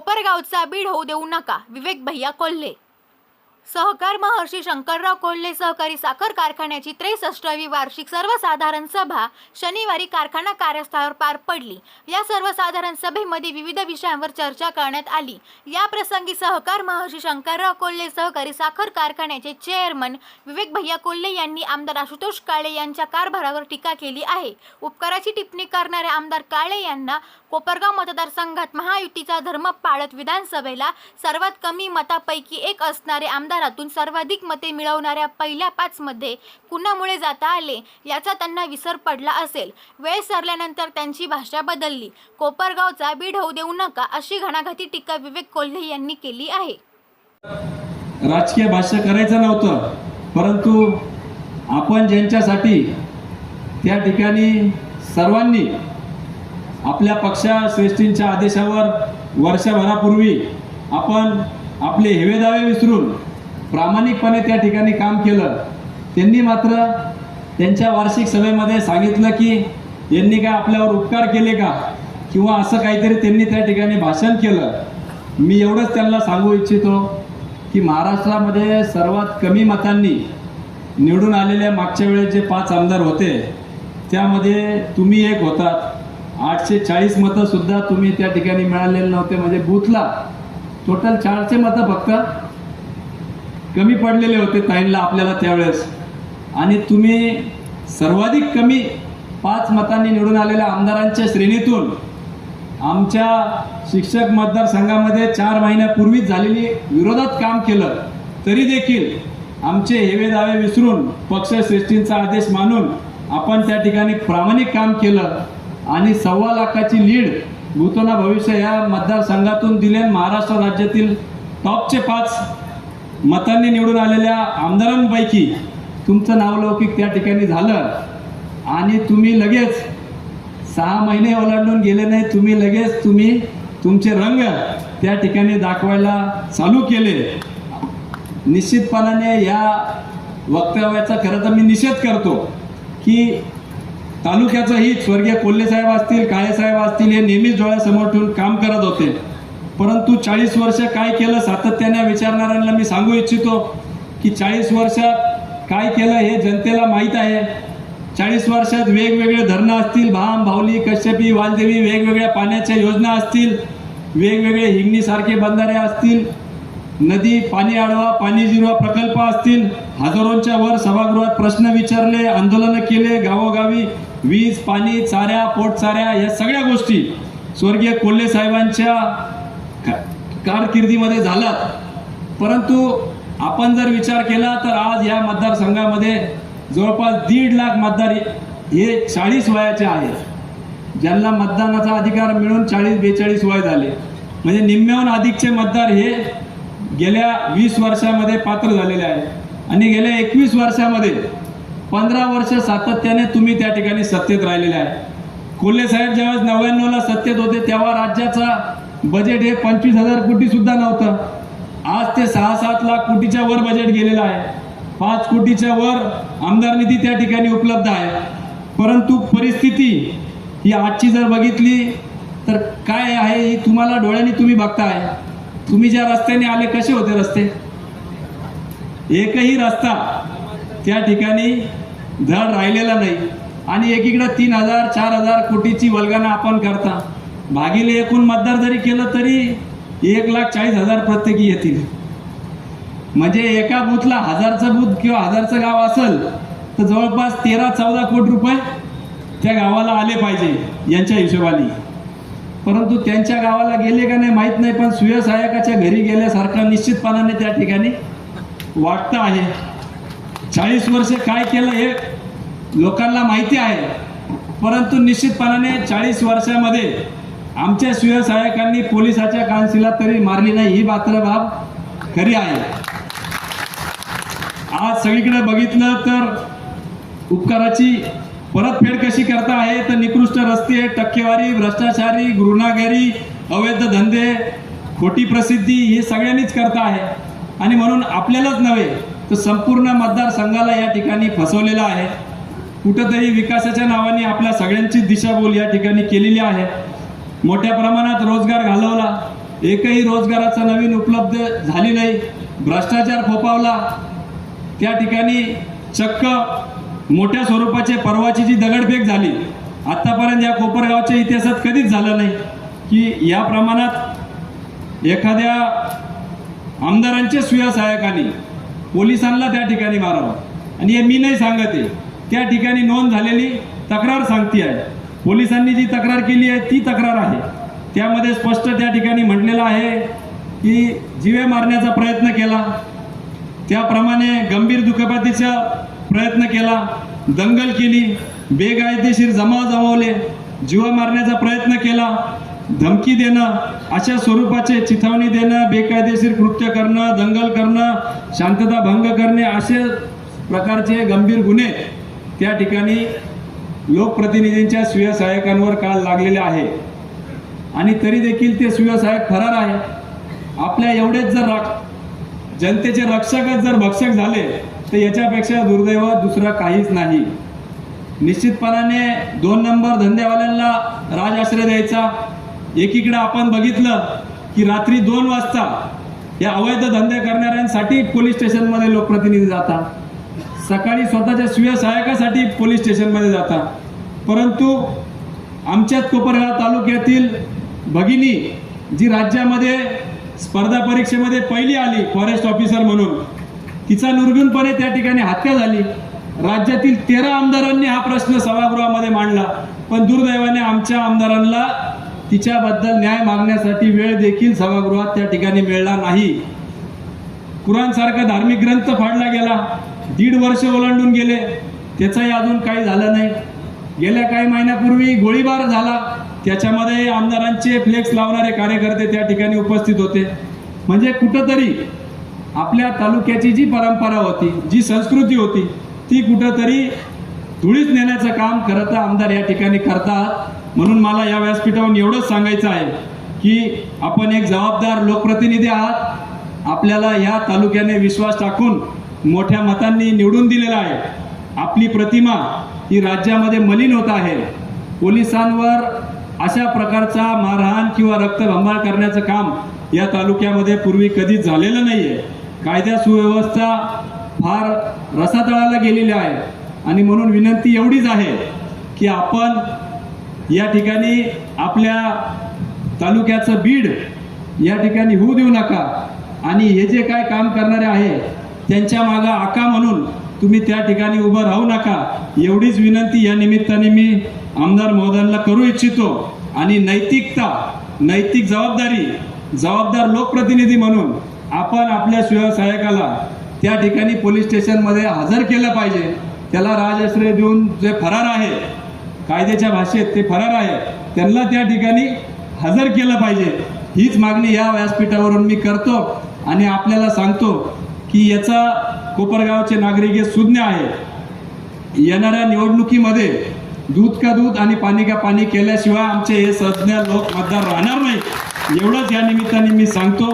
कोपरगावचा बीड होऊ देऊ नका. विवेक भैया कोल्हे. सहकार महर्षी शंकरराव कोल्हे सहकारी साखर कारखान्याची त्रेसष्टावी वार्षिक सर्वसाधारण सभा शनिवारी कारखाना कार्यस्थळावर पार पडली. या सर्वसाधारण सभेमध्ये विविध विषयांवर चर्चा करण्यात आली. या प्रसंगी सहकार महर्षी शंकरराव कोल्हे सहकारी साखर कारखान्याचे चेअरमन विवेक भैया कोल्हे यांनी आमदार आशुतोष काळे यांच्या कारभारावर टीका केली आहे. उपकाराची टिप्पणी करणाऱ्या आमदार काळे यांना कोपरगाव मतदारसंघात महायुतीचा धर्म पाळत विधानसभेला सर्वात कमी मतापैकी एक असणारे आमदार आमदारातून सर्वाधिक मते मिळवणाऱ्या पहिल्या पाच मध्ये कुणामुळे जाता आले याचा त्यांना विसर पडला असेल. वेळ सरल्यानंतर त्यांची भाषा बदलली. कोपरगावचा बीड होऊ देऊ नका अशी घणाघाती टीका विवेक कोल्हे यांनी केली आहे. राजकीय भाष्य करायचं नव्हतं परंतु आपण ज्यांच्यासाठी त्या ठिकाणी सर्वांनी आपल्या पक्षश्रेष्ठींच्या आदेशावर वर्षभरापूर्वी आपण आपले हेवेदावे विसरून प्रामाणिकपणे त्या ठिकाणी काम केलं. त्यांनी मात्र त्यांच्या वार्षिक सभेमध्ये सांगितलं की यांनी काय आपल्यावर उपकार केले का? किंवा असं काहीतरी त्यांनी त्या ठिकाणी भाषण केलं. मी एवढंच त्यांना सांगू इच्छितो की महाराष्ट्रामध्ये सर्वात कमी मतांनी निवडून आलेल्या मागच्या वेळेस जे पाच आमदार होते त्यामध्ये तुम्ही एक होतात. आठशे चाळीस मतं सुद्धा तुम्ही त्या ठिकाणी मिळालेले नव्हते. म्हणजे बूथला टोटल चारशे मतं फक्त कमी पडलेले होते ताईंला आपल्याला त्यावेळेस. आणि तुम्ही सर्वाधिक कमी पाच मतांनी निवडून आलेल्या आमदारांच्या श्रेणीतून आमच्या शिक्षक मतदारसंघामध्ये चार महिन्यापूर्वीच झालेली विरोधात काम केलं तरी देखील आमचे हेवे दावे विसरून पक्षश्रेष्ठींचा आदेश मानून आपण त्या ठिकाणी प्रामाणिक काम केलं आणि सव्वा लाखाची लीड भूतोना भविष्य या मतदारसंघातून दिले महाराष्ट्र राज्यातील टॉपचे पाच मतांनी निवडून आलेल्या आमदारांपैकी तुमचं नावलौकिक त्या ठिकाणी झालं आणि तुम्ही लगेच सहा महिने ओलांडून गेले नाही तुम्ही लगेच तुम्ही तुमचे रंग त्या ठिकाणी दाखवायला चालू केले. निश्चितपणाने या वक्तव्याचा खरं तर मी निषेध करतो की तालुक्याचं हित स्वर्गीय कोल्हे साहेब असतील काळेसाहेब असतील हे नेहमीच डोळ्यासमोर ठेवून काम करत होते. परंतु चाळीस वर्ष काय केलं सातत्याने विचारणाऱ्यांना मी सांगू इच्छितो की चाळीस वर्षात काय केलं हे जनतेला माहीत आहे. चाळीस वर्षात वेगवेगळे धरणं असतील भाम भावली कश्यपी वालदेवी वेगवेगळ्या पाण्याच्या योजना असतील वेगवेगळे हिंगणीसारखे बंधारे असतील नदी पाणी आडवा पाणी जिरवा प्रकल्प असतील हजारोंच्या वर सभागृहात प्रश्न विचारले आंदोलनं केले गावोगावी वीज पाणी चाऱ्या पोटचाऱ्या या सगळ्या गोष्टी स्वर्गीय कोल्हे साहेबांच्या कारकिर्दीमध्ये झालात परंतु आपण जर विचार केला तर आज या मतदारसंघामध्ये जवळपास दीड लाख मतदार हे चाळीस वयाचे आहेत. ज्यांना मतदानाचा अधिकार मिळून चाळीस बेचाळीस वय झाले. म्हणजे निम्म्याहून अधिकचे मतदार हे गेल्या वीस वर्षामध्ये पात्र झालेले आहेत. आणि गेल्या एकवीस वर्षामध्ये पंधरा वर्ष सातत्याने तुम्ही त्या ठिकाणी सत्तेत राहिलेले आहे कोल्हे साहेब ज्यावेळेस नव्याण्णवला सत्तेत होते तेव्हा राज्याचा बजेट हे पंचवीस हजार कोटी सुद्धा नव्हतं. आज ते सहा सात लाख कोटीच्या वर बजेट गेलेलं आहे. पाच कोटीच्या वर आमदार निधी त्या ठिकाणी उपलब्ध आहे. परंतु परिस्थिती ही आजची जर बघितली तर काय आहे ही तुम्हाला डोळ्यांनी तुम्ही बघताय. तुम्ही ज्या रस्त्याने आले कसे होते रस्ते? एकही रस्ता त्या ठिकाणी धड राहिलेला नाही. आणि एकीकडे तीन हजार चार हजार कोटीची वल्गना आपण करता. भागिले एकूण मतदार जरी केलं तरी एक लाख चाळीस हजार प्रत्येकी येतील. म्हणजे एका बूथला हजारचं बूथ किंवा हजारचं गाव असेल तर जवळपास तेरा चौदा कोटी रुपये त्या गावाला आले पाहिजे यांच्या हिशोबाने. परंतु त्यांच्या गावाला गेले का नाही माहीत नाही पण सुयसहायकाच्या घरी गेल्यासारखं निश्चितपणाने त्या ठिकाणी वाटतं आहे. चाळीस वर्ष काय केलं हे लोकांना माहिती आहे. परंतु निश्चितपणाने चाळीस वर्षामध्ये आमच्या सुयसहायकांनी पोलिसाच्या कानशिला तरी मारली नाही. ही मात्र बाब खरी आहे. आज सगळीकडे बघितलं तर उपकाराची परतफेड कशी करता आहे तर निकृष्ट रस्ते टक्केवारी भ्रष्टाचारी गुन्हागारी अवैध धंदे खोटी प्रसिद्धी हे सगळ्यांनीच करता आहे. आणि म्हणून आपल्यालाच नव्हे तर संपूर्ण मतदारसंघाला या ठिकाणी फसवलेलं आहे. कुठंतरी विकासाच्या नावाने आपल्या सगळ्यांची दिशाभूल या ठिकाणी केलेली आहे. मोठ्या प्रमाणात रोजगार घालवला. एकही रोजगाराचा नवीन उपलब्ध झाली नाही. भ्रष्टाचार फोपावला त्या ठिकाणी चक्क मोठ्या स्वरूपाचे परवाची जी दगडफेक झाली आत्तापर्यंत या कोपरगावच्या इतिहासात कधीच झालं नाही. की या प्रमाणात एखाद्या आमदारांच्या सुयासहायकाने पोलिसांना त्या ठिकाणी मारावं. आणि हे मी नाही सांगत आहे. त्या ठिकाणी नोंद झालेली तक्रार सांगती आहे पोलिसांनी जी तक्रार केली आहे ती तक्रार आहे. त्यामध्ये स्पष्ट त्या ठिकाणी म्हटलेलं आहे की जीवे मारण्याचा प्रयत्न केला. त्याप्रमाणे गंभीर दुखापतीचा प्रयत्न केला. दंगल केली. बेकायदेशीर जमाव जमावले. जीवा मारण्याचा प्रयत्न केला. धमकी देणं अशा स्वरूपाचे चिथावणी देणं बेकायदेशीर कृत्य करणं दंगल करणं शांतता भंग करणे असे प्रकारचे गंभीर गुन्हे त्या ठिकाणी लोकप्रतिनिधींच्या सुयसहायकांवर काल लागलेले आहे. आणि तरी देखील ते सुयसहायक फरार आहे. आपल्या एवढेच जर राख जनतेचे रक्षकच जर भक्षक झाले तर याच्यापेक्षा दुर्दैव दुसरं काहीच नाही. निश्चितपणाने दोन नंबर धंदेवाल्यांना राज आश्रय द्यायचा. एकीकडे आपण बघितलं की रात्री दोन वाजता या अवैध धंदे करणाऱ्यांसाठी पोलीस स्टेशनमध्ये लोकप्रतिनिधी जातात. सकाळी स्वतःच्या सुयसहायकासाठी पोलीस स्टेशनमध्ये जातात. परंतु आमच्याच कोपरगाव तालुक्यातील भगिनी जी राज्यामध्ये स्पर्धा परीक्षेमध्ये पहिली आली फॉरेस्ट ऑफिसर म्हणून तिचा निर्गुणपणे त्या ठिकाणी हत्या झाली. राज्यातील तेरा आमदारांनी हा प्रश्न सभागृहामध्ये मांडला. पण दुर्दैवाने आमच्या आमदारांना तिच्याबद्दल न्याय मागण्यासाठी वेळ देखील सभागृहात त्या ठिकाणी मिळला नाही. कुराणसारखा धार्मिक ग्रंथ फाडला गेला. दीड वर्ष ओलांडून गेले. त्याचंही अजून काही झालं नाही. गेल्या काही महिन्यापूर्वी गोळीबार झाला. त्याच्यामध्ये आमदारांचे फ्लेक्स लावणारे कार्यकर्ते त्या ठिकाणी उपस्थित होते. म्हणजे कुठंतरी आपल्या तालुक्याची जी परंपरा होती जी संस्कृती होती ती कुठंतरी धुळीच नेण्याचं काम खरं तर आमदार या ठिकाणी करतात. म्हणून मला या व्यासपीठावरून एवढंच सांगायचं आहे की आपण एक जबाबदार लोकप्रतिनिधी आहात. आपल्याला या तालुक्याने विश्वास टाकून मोठ्या मतांनी निवडून दिलेला आहे. आपली प्रतिमा ही राज्यामध्ये मलिन होत आहे. पोलिसांवर अशा प्रकारचा मारहाण किंवा रक्तभंबाळ करण्याचं काम या तालुक्यामध्ये पूर्वी कधीच झालेलं नाही आहे कायदा सुव्यवस्था फार रसातळाला गेलेली आहे. आणि म्हणून विनंती एवढीच आहे की आपण या ठिकाणी आपल्या तालुक्याचं बीड या ठिकाणी होऊ देऊ नका. आणि हे जे काय काम करणारे आहे त्यांच्या मागं आका म्हणून तुम्ही त्या ठिकाणी उभं राहू नका. एवढीच विनंती या निमित्ताने मी आमदार महोदयांना करू इच्छितो. आणि नैतिकता नैतिक जबाबदारी जबाबदार लोकप्रतिनिधी म्हणून आपण आपल्या स्वयंसहायकाला त्या ठिकाणी पोलीस स्टेशनमध्ये हजर केलं पाहिजे. त्याला राजाश्रय देऊन जे फरार आहे कायद्याच्या भाषेत ते फरार आहे त्यांना त्या ठिकाणी हजर केलं पाहिजे. हीच मागणी या व्यासपीठावरून मी करतो आणि आपल्याला सांगतो की याचा कोपरगावचे नागरिक हे सुज्ञ आहे येणाऱ्या निवडणुकीमध्ये दूध का दूध आणि पाणी का पाणी केल्याशिवाय आमचे हे सज्ञ लोक मतदार राहणार नाही एवढंच या निमित्ताने मी सांगतो.